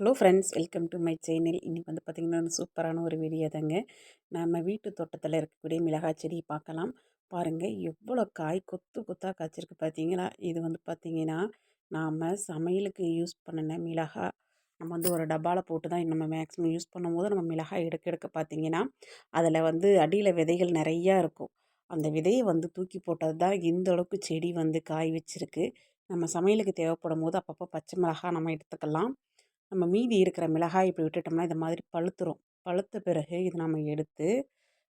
Hello friends welcome to my channel. இன்றைக்கி வந்து பார்த்திங்கன்னா சூப்பரான ஒரு வீடியோ தாங்க. நம்ம வீட்டு தோட்டத்தில் இருக்கக்கூடிய மிளகாய் செடி பார்க்கலாம். பாருங்கள் எவ்வளோ காய் கொத்து கொத்தாக காய்ச்சிருக்கு பார்த்தீங்களா இது வந்து பார்த்திங்கன்னா நாம் சமையலுக்கு யூஸ் பண்ணின மிளகாய் நம்ம வந்து ஒரு டப்பாவில் போட்டு தான் நம்ம மேக்ஸிமம் யூஸ் பண்ணும்போது நம்ம மிளகாய் எடுக்க எடுக்க பார்த்திங்கன்னா அதில் வந்து அடியில் விதைகள் நிறையா இருக்கும். அந்த விதையை வந்து தூக்கி போட்டது தான் இந்த அளவுக்கு செடி வந்து காய் வச்சுருக்கு. நம்ம சமையலுக்கு தேவைப்படும் போது அப்பப்போ பச்சை மிளகாய் நம்ம எடுத்துக்கலாம். நம்ம மீதி இருக்கிற மிளகாய் இப்படி விட்டுட்டோம்னா இந்த மாதிரி பழுத்துரும். பழுத்த பிறகு இது நம்ம எடுத்து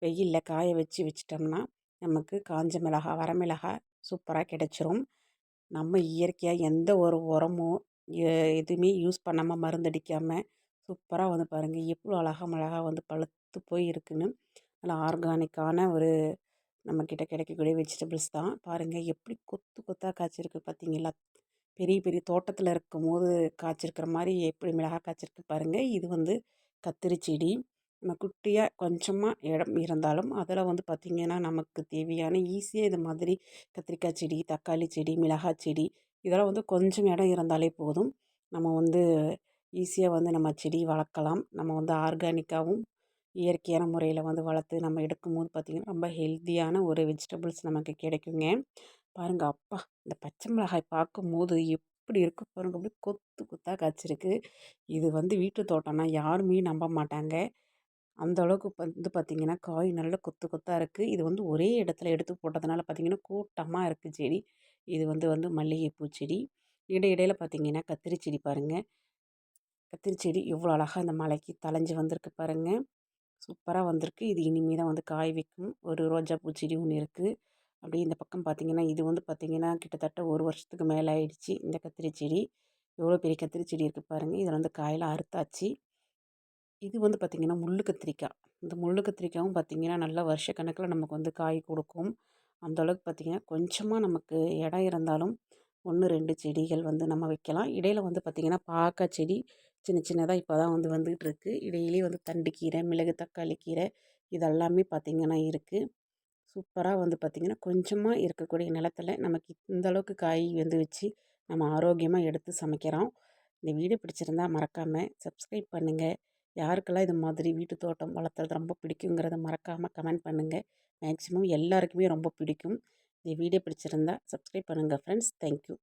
வெயிலில் காய வச்சு வச்சிட்டோம்னா நமக்கு காஞ்ச மிளகாய் வரமிளகாய் சூப்பராக கிடச்சிரும். நம்ம இயற்கையாக எந்த ஒரு உரமும் எதுவுமே யூஸ் பண்ணாமல் மருந்தடிக்காமல் சூப்பராக வந்து பாருங்கள் எவ்வளோ அழகாக மிளகாய் வந்து பழுத்து போய் இருக்குன்னு. நல்லா ஆர்கானிக்கான ஒரு நம்மக்கிட்ட கிடைக்கக்கூடிய வெஜிடபிள்ஸ் தான். பாருங்கள் எப்படி கொத்து கொத்தாக காய்ச்சிருக்கு பார்த்தீங்களா? பெரிய பெரிய தோட்டத்தில் இருக்கும் போது காய்ச்சிருக்கிற மாதிரி எப்படி மிளகாய் காய்ச்சிருக்கு பாருங்கள் இது வந்து கத்திரி செடி. நம்ம குட்டியாக கொஞ்சமாக இடம் இருந்தாலும் அதில் வந்து பார்த்திங்கன்னா நமக்கு தேவையான ஈஸியாக இது மாதிரி கத்திரிக்காய் செடி தக்காளி செடி மிளகாய் செடி இதெல்லாம் வந்து கொஞ்சம் இடம் இருந்தாலே போதும். நம்ம வந்து ஈஸியாக வந்து நம்ம செடி வளர்க்கலாம். நம்ம வந்து ஆர்கானிக்காகவும் இயற்கையான முறையில் வந்து வளர்த்து நம்ம எடுக்கும்போது பார்த்திங்கன்னா ரொம்ப ஹெல்த்தியான ஒரு வெஜிடபிள்ஸ் நமக்கு கிடைக்குங்க. பாருங்கள் அப்பா! இந்த பச்சை மிளகாய் பார்க்கும்போது எப்படி இருக்கு பாருங்கள் அப்படியே கொத்து கொத்தாக காய்ச்சிருக்கு. இது வந்து வீட்டு தோட்டம்னா யாருமே நம்ப மாட்டாங்க. அந்த அளவுக்கு வந்து பார்த்திங்கன்னா காய் நல்ல கொத்து கொத்தாக இருக்குது இது வந்து ஒரே இடத்துல எடுத்து போட்டதுனால பார்த்திங்கன்னா கூட்டமாக இருக்குது செடி. இது வந்து வந்து மல்லிகைப்பூ செடி. இடையிடையில் பார்த்திங்கன்னா கத்திரி செடி பாருங்கள் கத்திரி செடி எவ்வளோ அழகாக இந்த மலைக்கு தலைஞ்சு வந்திருக்கு பாருங்கள் சூப்பராக வந்திருக்கு. இது இனிமேல் தான் வந்து காய் வைக்கும். ஒரு ரோஜா பூச்செடி ஒன்று இருக்குது அப்படியே இந்த பக்கம் பார்த்திங்கன்னா இது வந்து பார்த்திங்கன்னா கிட்டத்தட்ட ஒரு வருஷத்துக்கு மேலே ஆயிடுச்சு. இந்த கத்திரி செடி எவ்வளோ பெரிய கத்திரி செடி இருக்குது பாருங்கள் இதில் வந்து காயில் அறுத்தாச்சு. இது வந்து பார்த்திங்கன்னா முள் கத்திரிக்காய். இந்த முள் கத்திரிக்காயும் பார்த்திங்கன்னா நல்லா வருஷ கணக்கில் நமக்கு வந்து காய் கொடுக்கும். அந்தளவுக்கு பார்த்திங்கன்னா கொஞ்சமாக நமக்கு இடம் இருந்தாலும் ஒன்று ரெண்டு செடிகள் வந்து நம்ம வைக்கலாம். இடையில் வந்து பார்த்திங்கன்னா பாக்காய் செடி சின்ன சின்னதாக இப்போ தான் வந்து வந்துகிட்ருக்கு இடையிலே வந்து தண்டு கீரை மிளகு தக்காளி கீரை இதெல்லாமே பார்த்திங்கன்னா இருக்குது சூப்பராக வந்து பார்த்திங்கன்னா கொஞ்சமாக இருக்கக்கூடிய நிலத்தில் நமக்கு இந்த அளவுக்கு காய் வந்து வச்சு நம்ம ஆரோக்கியமாக எடுத்து சமைக்கிறோம். இந்த வீடியோ பிடிச்சிருந்தா மறக்காமல் சப்ஸ்கிரைப் பண்ணுங்கள் யாருக்கெல்லாம் இது மாதிரி வீட்டு தோட்டம் வளர்த்துறது ரொம்ப பிடிக்குங்கிறத மறக்காமல் கமெண்ட் பண்ணுங்கள் மேக்ஸிமம் எல்லாருக்குமே ரொம்ப பிடிக்கும். இந்த வீடியோ பிடிச்சிருந்தா சப்ஸ்கிரைப் பண்ணுங்கள் ஃப்ரெண்ட்ஸ். தேங்க்யூ.